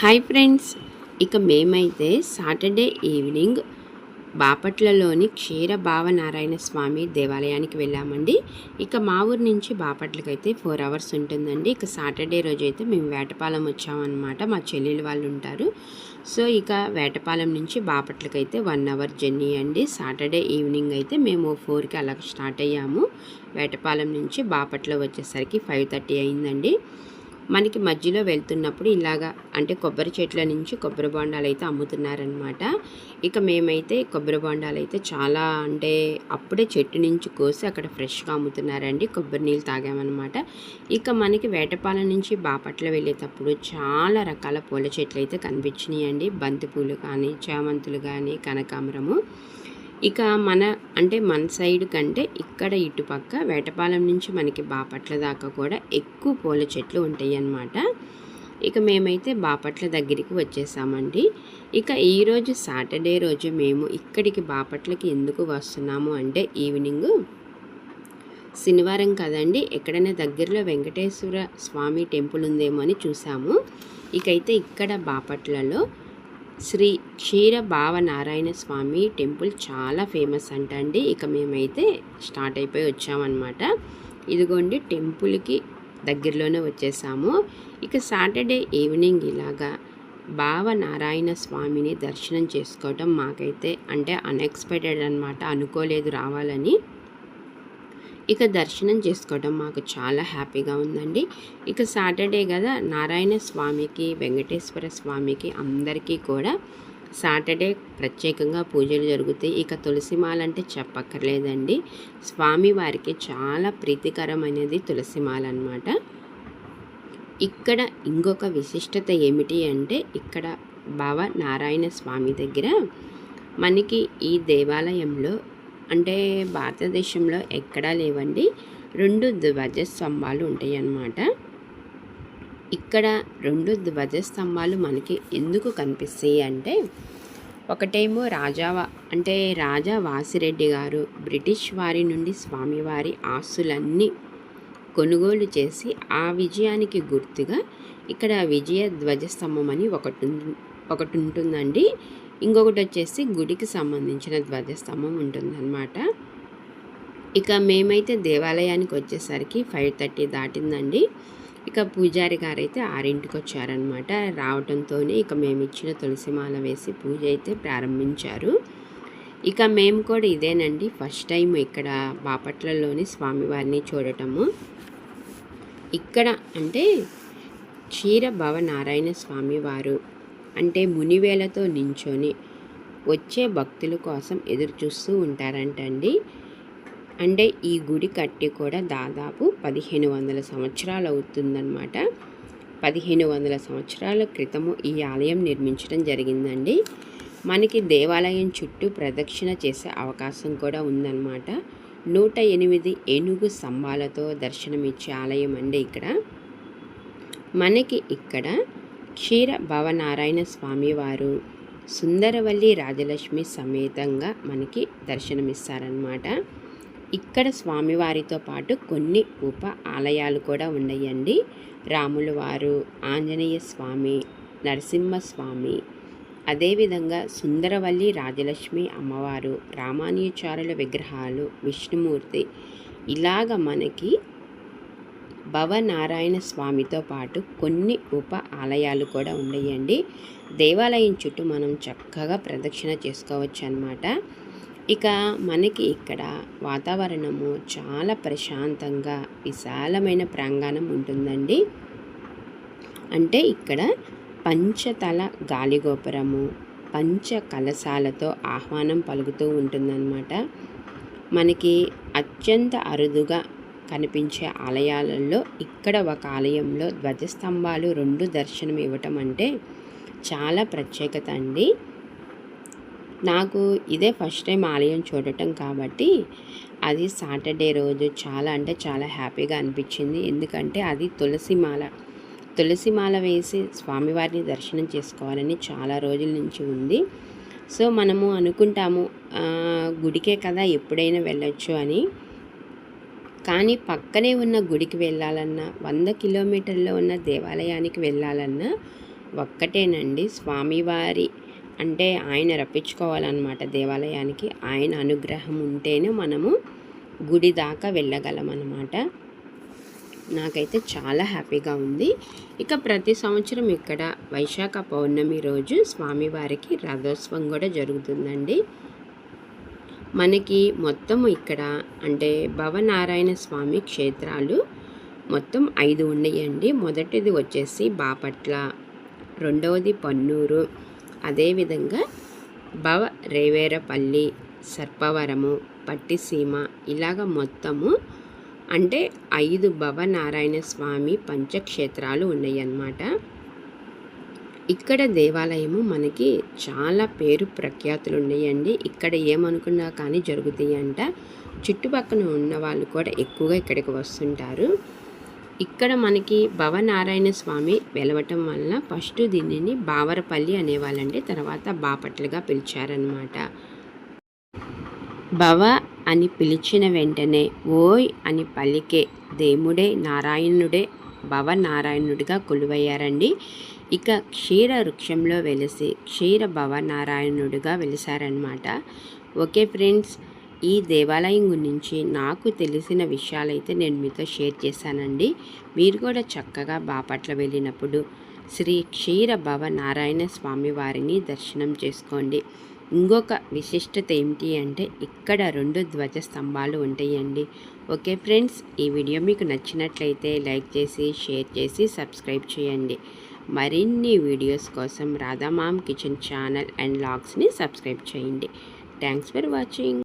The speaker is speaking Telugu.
హాయ్ ఫ్రెండ్స్ ఇక మేమైతే సాటర్డే ఈవినింగ్ బాపట్లలోని క్షీర భావనారాయణ స్వామి దేవాలయానికి వెళ్ళామండి. ఇక మా ఊరు నుంచి బాపట్లకి అయితే ఫోర్ అవర్స్ ఉంటుందండి. ఇక సాటర్డే రోజు అయితే మేము వేటపాలెం వచ్చామన్నమాట మా చెల్లెలు వాళ్ళు ఉంటారు. సో ఇక వేటపాలెం నుంచి బాపట్లకి అయితే వన్ అవర్ జర్నీ అండి. సాటర్డే ఈవినింగ్ అయితే మేము ఫోర్కి అలా స్టార్ట్ అయ్యాము. వేటపాలెం నుంచి బాపట్ల వచ్చేసరికి ఫైవ్ థర్టీ అయిందండి. మనకి మధ్యలో వెళ్తున్నప్పుడు ఇలాగా అంటే కొబ్బరి చెట్ల నుంచి కొబ్బరి బొండాలు అయితే అమ్ముతున్నారనమాట ఇక మేమైతే కొబ్బరి బొండాలు అయితే చాలా అంటే అప్పుడే చెట్టు నుంచి కోసి అక్కడ ఫ్రెష్గా అమ్ముతున్నారండి. కొబ్బరి నీళ్ళు తాగామన్నమాట. ఇక మనకి వేటపాల నుంచి బాపట్ల వెళ్ళేటప్పుడు చాలా రకాల పూల చెట్లు అయితే కనిపించినాయండి. బంతిపూలు కానీ చామంతులు కానీ కనకాంబరము. ఇక మన అంటే మన సైడ్ కంటే ఇక్కడ ఇటుపక్క వేటపాలెం నుంచి మనకి బాపట్ల దాకా కూడా ఎక్కువ పూల చెట్లు ఉంటాయి అన్నమాట ఇక మేమైతే బాపట్ల దగ్గరికి వచ్చేసామండి. ఇక ఈరోజు సాటర్డే రోజు మేము ఇక్కడికి బాపట్లకి ఎందుకు వస్తున్నాము అంటే ఈవినింగ్ శనివారం కదండి ఎక్కడైనా దగ్గరలో వెంకటేశ్వర స్వామి టెంపుల్ ఉందేమో అని చూసాము. ఇకైతే ఇక్కడ బాపట్లలో శ్రీ క్షీర భావనారాయణ స్వామి టెంపుల్ చాలా ఫేమస్ అంట అండి ఇక మేమైతే స్టార్ట్ అయిపోయి వచ్చామన్నమాట. ఇదిగోండి టెంపుల్కి దగ్గరలోనే వచ్చేసాము. ఇక సాటర్డే ఈవినింగ్ ఇలాగా భావనారాయణ స్వామిని దర్శనం చేసుకోవటం మాకైతే అంటే అన్ఎక్స్పెక్టెడ్ అనమాట అనుకోలేదు రావాలని. ఇక దర్శనం చేసుకోవడం మాకు చాలా హ్యాపీగా ఉందండి. ఇక సాటర్డే కదా నారాయణ స్వామికి వెంకటేశ్వర స్వామికి అందరికీ కూడా సాటర్డే ప్రత్యేకంగా పూజలు జరుగుతాయి. ఇక తులసిమాల అంటే చెప్పక్కర్లేదండి స్వామివారికి చాలా ప్రీతికరమైనది తులసిమాల అనమాట ఇక్కడ ఇంకొక విశిష్టత ఏమిటి అంటే ఇక్కడ బావ నారాయణ స్వామి దగ్గర మనకి ఈ దేవాలయంలో అంటే భారతదేశంలో ఎక్కడా లేవండి. రెండు ధ్వజస్తంభాలు ఉంటాయి అన్నమాట ఇక్కడ రెండు ధ్వజస్తంభాలు మనకి ఎందుకు కనిపిస్తాయి అంటే ఒకటేమో రాజా అంటే రాజా వాసిరెడ్డి గారు బ్రిటిష్ వారి నుండి స్వామివారి ఆస్తులన్నీ కొనుగోలు చేసి ఆ విజయానికి గుర్తుగా ఇక్కడ విజయ ధ్వజస్తంభం అని ఒకటి ఒకటి ఉంటుందండి ఇంకొకటి వచ్చేసి గుడికి సంబంధించిన ధ్వజస్తంభం ఉంటుందన్నమాట. ఇక మేమైతే దేవాలయానికి వచ్చేసరికి ఫైవ్ థర్టీ దాటిందండి. ఇక పూజారి గారు అయితే ఆరింటికి వచ్చారనమాట రావడంతోనే ఇక మేము ఇచ్చిన తులసిమాల వేసి పూజ అయితే ప్రారంభించారు. ఇక మేము కూడా ఇదేనండి ఫస్ట్ టైం ఇక్కడ బాపట్లలోని స్వామివారిని చూడటము. ఇక్కడ అంటే క్షీర భవనారాయణ స్వామివారు అంటే మునివేలతో నించొని వచ్చే భక్తుల కోసం ఎదురు చూస్తూ ఉంటారంటండి. అంటే ఈ గుడి కట్టి కూడా దాదాపు పదిహేను వందల సంవత్సరాలు అవుతుందన్నమాట. పదిహేను వందల సంవత్సరాల క్రితము ఈ ఆలయం నిర్మించడం జరిగిందండి. మనకి దేవాలయం చుట్టూ ప్రదక్షిణ చేసే అవకాశం కూడా ఉందన్నమాట. నూట ఎనిమిది ఏనుగు స్తంభాలతో దర్శనమిచ్చే ఆలయం అండి ఇక్కడ. మనకి ఇక్కడ క్షీర భవనారాయణ స్వామివారు సుందరవల్లి రాజలక్ష్మి సమేతంగా మనకి దర్శనమిస్తారనమాట ఇక్కడ స్వామివారితో పాటు కొన్ని ఉప ఆలయాలు కూడా ఉన్నాయండి. రాముల వారు ఆంజనేయ స్వామి నరసింహస్వామి అదేవిధంగా సుందరవల్లి రాజలక్ష్మి అమ్మవారు రామానుచారుల విగ్రహాలు విష్ణుమూర్తి ఇలాగ మనకి భవనారాయణ స్వామితో పాటు కొన్ని ఉప ఆలయాలు కూడా ఉన్నాయండి. దేవాలయం చుట్టూ మనం చక్కగా ప్రదక్షిణ చేసుకోవచ్చు అనమాట ఇక మనకి ఇక్కడ వాతావరణము చాలా ప్రశాంతంగా విశాలమైన ప్రాంగణం ఉంటుందండి. అంటే ఇక్కడ పంచతల గాలిగోపురము పంచ కలశాలతో ఆహ్వానం పలుకుతూ ఉంటుందన్నమాట. మనకి అత్యంత అరుదుగా కనిపించే ఆలయాలలో ఇక్కడ ఒక ఆలయంలో ధ్వజస్తంభాలు రెండు దర్శనం ఇవ్వటం అంటే చాలా ప్రత్యేకత అండి. నాకు ఇదే ఫస్ట్ టైం ఆలయం చూడటం కాబట్టి అది సాటర్డే రోజు చాలా అంటే చాలా హ్యాపీగా అనిపించింది. ఎందుకంటే అది తులసిమాల తులసిమాల వేసి స్వామివారిని దర్శనం చేసుకోవాలని చాలా రోజుల నుంచి ఉంది. సో మనము అనుకుంటాము గుడికే కదా ఎప్పుడైనా వెళ్ళొచ్చు అని. కానీ పక్కనే ఉన్న గుడికి వెళ్ళాలన్నా వంద కిలోమీటర్లో ఉన్న దేవాలయానికి వెళ్ళాలన్నా ఒక్కటేనండి. స్వామివారి అంటే ఆయన రప్పించుకోవాలన్నమాట దేవాలయానికి. ఆయన అనుగ్రహం ఉంటేనే మనము గుడి దాకా వెళ్ళగలం అన్నమాట నాకైతే చాలా హ్యాపీగా ఉంది. ఇక ప్రతి సంవత్సరం ఇక్కడ వైశాఖ పౌర్ణమి రోజు స్వామివారికి రథోత్సవం కూడా జరుగుతుందండి. మనకి మొత్తం ఇక్కడ అంటే భవనారాయణ స్వామి క్షేత్రాలు మొత్తం ఐదు ఉన్నాయండి. మొదటిది వచ్చేసి బాపట్ల రెండవది పన్నూరు. అదేవిధంగా భవ రేవేరపల్లి సర్పవరము పట్టిసీమ ఇలాగ మొత్తము అంటే ఐదు భవనారాయణ స్వామి పంచక్షేత్రాలు ఉన్నాయన్నమాట. ఇక్కడ దేవాలయము మనకి చాలా పేరు ప్రఖ్యాతులు ఉన్నాయండి. ఇక్కడ ఏమనుకున్నా కానీ జరుగుతాయి అంట చుట్టుపక్కల ఉన్న వాళ్ళు కూడా ఎక్కువగా ఇక్కడికి వస్తుంటారు. ఇక్కడ మనకి భవనారాయణ స్వామి వెలవటం వలన ఫస్ట్ దీనిని బావరపల్లి అనేవాళ్ళండి. తర్వాత బాపట్లుగా పిలిచారనమాట భవ అని పిలిచిన వెంటనే ఓయ్ అని పలికే దేముడే నారాయణుడే భవనారాయణుడిగా కొలువయ్యారండి. ఇక క్షీర వృక్షంలో వెలిసి క్షీర భవనారాయణుడిగా వెలిసారనమాట ఓకే ఫ్రెండ్స్ ఈ దేవాలయం గురించి నాకు తెలిసిన విషయాలైతే నేను మీతో షేర్ చేశానండి. మీరు కూడా చక్కగా బాపట్ల వెళ్ళినప్పుడు శ్రీ క్షీర భవ నారాయణ స్వామి వారిని దర్శనం చేసుకోండి. ఇంకొక విశిష్టత ఏమిటి అంటే ఇక్కడ రెండు ధ్వజ స్తంభాలు ఉంటాయండి. ఓకే ఫ్రెండ్స్ ఈ వీడియో మీకు నచ్చినట్లయితే లైక్ చేసి షేర్ చేసి సబ్స్క్రైబ్ చేయండి. మరిన్ని వీడియోస్ కోసం రాధామామ్ కిచెన్ ఛానల్ అండ్ లాగ్స్ని సబ్స్క్రైబ్ చేయండి. Thanks for watching.